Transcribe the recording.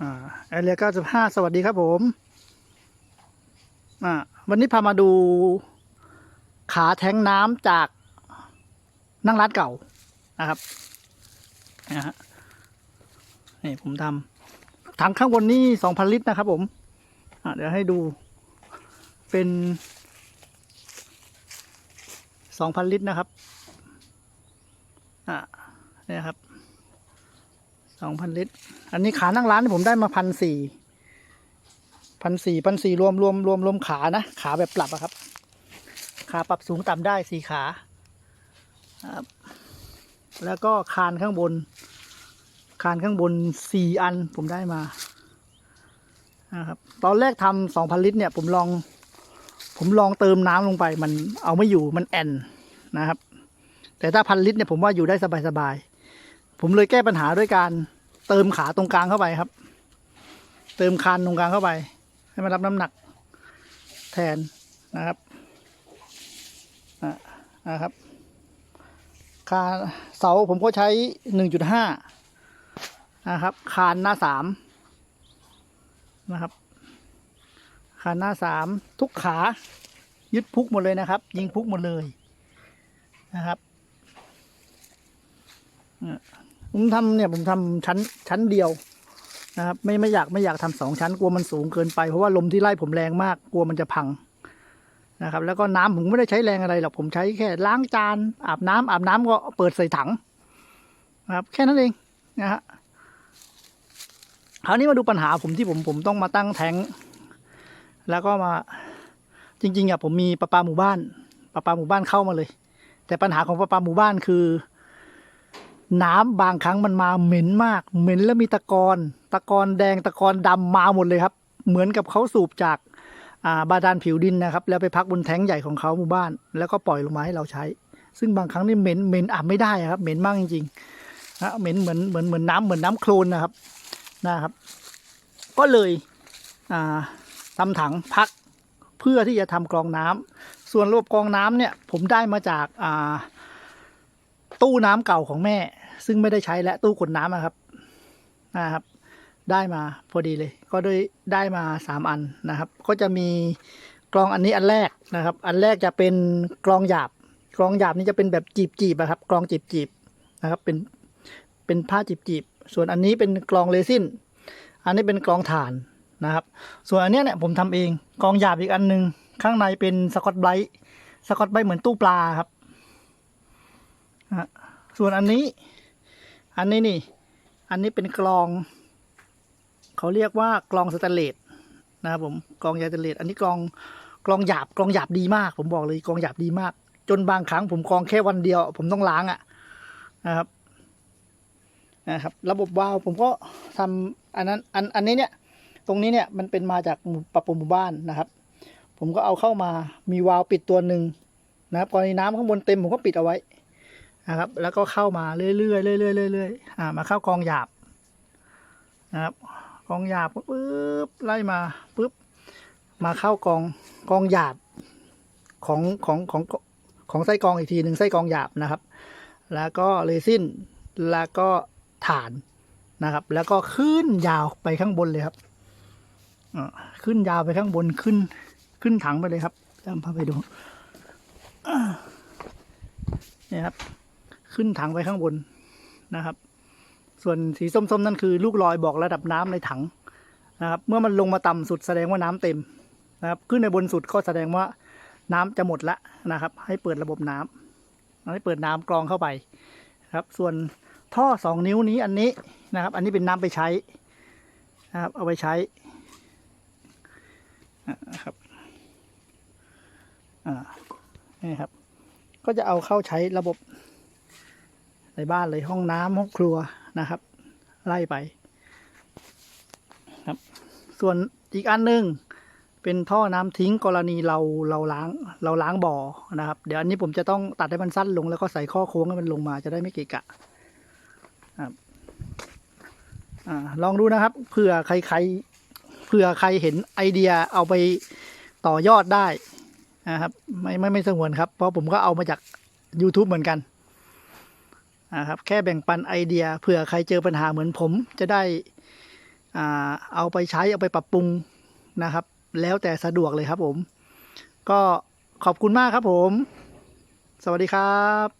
อ่าแอเรีย95สวัสดีครับผมอ่าวันนี้พามาดูขาแท้งน้ำจากนั่งร้านเก่านะครับนะฮะนี่ผมทำถังข้างบนนี่2,000ลิตรนะครับผมอ่าเดี๋ยวให้ดูเป็น2,000ลิตรนะครับอ่าเนี่ยครับ สองพันลิตร อันนี้ขานั่งร้านนี่ผมได้มาพันสี่พันสี่พันสี่รวมรวมรวมรวมขานะ ขาแบบปรับอะครับ ขาปรับสูงต่ำได้สี่ขาครับแล้วก็คานข้างบน คานข้างบนสี่อันผมได้มานะครับตอนแรกทำสองพันลิตรเนี่ย ผมลอง ผมลองเติมน้ำลงไป มันเอาไม่อยู่มันแอนนะครับ แต่ถ้าพันลิตรเนี่ยผมว่าอยู่ได้สบายๆผมเลยแก้ปัญหาด้วยการ เติมขาตรงกลางเข้าไปครับ เติมคานตรงกลางเข้าไป ให้มันรับน้ำหนัก แทนนะครับอะนะครับคานเสาผมก็ใช้หนึ่งจุดห้านะครับ คานหน้าสามนะครับ คานหน้าสามทุกขายึดพุกหมดเลยนะครับ ยิงพุกหมดเลยนะครับ ผมทำเนี่ยผมทำชั้นชั้นเดียวนะครับไม่ไม่อยากไม่อยากทำสองชั้นกลัวมันสูงเกินไปเพราะว่าลมที่ไล่ผมแรงมากกลัวมันจะพังนะครับ แล้วก็น้ำผมไม่ได้ใช้แรงอะไรหรอกผมใช้แค่ล้างจานอาบน้ำอาบน้ำก็เปิดใส่ถังนะครับ แค่นั้นเองนะฮะคราวนี้มาดูปัญหาผมที่ผมผมต้องมาตั้งแทงแล้วก็มาจริงๆอะผมมีประปาหมู่บ้านประปาหมู่บ้านเข้ามาเลย แต่ปัญหาของประปาหมู่บ้านคือ น้ำบางครั้งมันมาเหม็นมาก เหม็นแล้วมีตะกอนตะกอนแดงตะกอนดำมาหมดเลยครับ เหมือนกับเขาสูบจากอ่าบาดาลผิวดินนะครับ แล้วไปพักบนแท้งใหญ่ของเขาหมู่บ้าน แล้วก็ปล่อยลงมาให้เราใช้ ซึ่งบางครั้งนี่เหม็นเหม็นอาบไม่ได้ครับ เหม็นมากจริงๆนะเหม็นเหมือนเหมือนเหมือนน้ำเหมือนน้ำโคลนนะครับนะครับ ก็เลยอ่าทำถังพักเพื่อที่จะทำกรองน้ำส่วนระบบกรองน้ำเนี่ยผมได้มาจากอ่า ตู้น้ำเก่าของแม่ ซึ่งไม่ได้ใช้และตู้กดน้ำนะครับนะครับ ได้มาพอดีเลย ก็ได้ได้มาสามอันนะครับ ก็จะมีกรองอันนี้อันแรกนะครับ อันแรกจะเป็นกรองหยาบกรองหยาบนี่จะเป็นแบบจีบจีบๆอะครับกรองจีบจีบนะครับเป็นเป็นผ้าจีบจีบส่วนอันนี้เป็นกรองเรซินอันนี้เป็นกรองถ่านนะครับ ส่วนอันเนี้ยเนี่ยผมทำเองกรองหยาบอีกอันหนึง ข้างในเป็นสกอตไบรท์สกอตไบรท์เหมือนตู้ปลาครับ ส่วนอันนี้ อันนี้นี่ อันนี้เป็นกลอง เขาเรียกว่ากลองสแตนเลสนะครับผมกลองยาสแตนเลสอันนี้กลองกลองหยาบกลองหยาบดีมาก ผมบอกเลยกลองหยาบดีมาก จนบางครั้งผมกรองแค่วันเดียว ผมต้องล้างอะ่ะนะครับนะครับ ระบบวาล์วผมก็ทำอันนั้นอันอันนี้เนี่ยตรงนี้เนี่ยมันเป็นมาจากปรับปรุงหมู่บ้านนะครับ ผมก็เอาเข้ามามีวาล์วปิดตัวหนึ่งนะครับกรณีน้ำข้างบนเต็มผมก็ปิดเอาไว้ นะครับ แล้วก็เข้ามาเรื่อยๆเรื่อยๆเรื่อยๆอ่ามาเข้ากองหยาบนะครับกองหยาบปุ๊บไล่มาปุ๊บมาเข้ากองกองหยาบของของของของไส้กองอีกทีหนึ่งไส้กองหยาบนะครับ แล้วก็เรซินแล้วก็ฐานนะครับ แล้วก็ขึ้นยาวไปข้างบนเลยครับอ่าขึ้นยาวไปข้างบนขึ้น ขึ้นถังไปเลยครับจำพาไปดูนี่ครับ ขึ้นถังไปข้างบนนะครับ ส่วนสีส้มๆ นั่นคือลูกลอยบอกระดับน้ำในถังนะครับ เมื่อมันลงมาต่ำสุดแสดงว่าน้ำเต็มนะครับ ขึ้นในบนสุดก็แสดงว่าน้ำจะหมดละนะครับ ให้เปิดระบบน้ำให้เปิดน้ำกรองเข้าไปครับ ส่วนท่อสองนิ้วนี้อันนี้นะครับ อันนี้เป็นน้ำไปใช้นะครับ เอาไปใช้นะครับอ่านี่ครับ ก็จะเอาเข้าใช้ระบบ ในบ้านเลยห้องน้ำห้องครัวนะครับ ไล่ไปครับ ส่วนอีกอันหนึ่งเป็นท่อน้ำทิ้งกรณีเราเราล้างเราล้างบ่อนะครับ เดี๋ยวอันนี้ผมจะต้องตัดให้มันสั้นลงแล้วก็ใส่ข้อโค้งให้มันลงมาจะได้ไม่เกะกะครับอลองดูนะครับเผื่อใครใครเผื่อใครเห็นไอเดียเอาไปต่อยอดได้นะครับ ไม่ไม่ไม่สงวนครับ เพราะผมก็เอามาจาก YouTube เหมือนกัน นะครับแค่แบ่งปันไอเดียเผื่อใครเจอปัญหาเหมือนผม จะได้เอาไปใช้เอาไปปรับปรุงนะครับ แล้วแต่สะดวกเลยครับผม ก็ขอบคุณมากครับผม สวัสดีครับ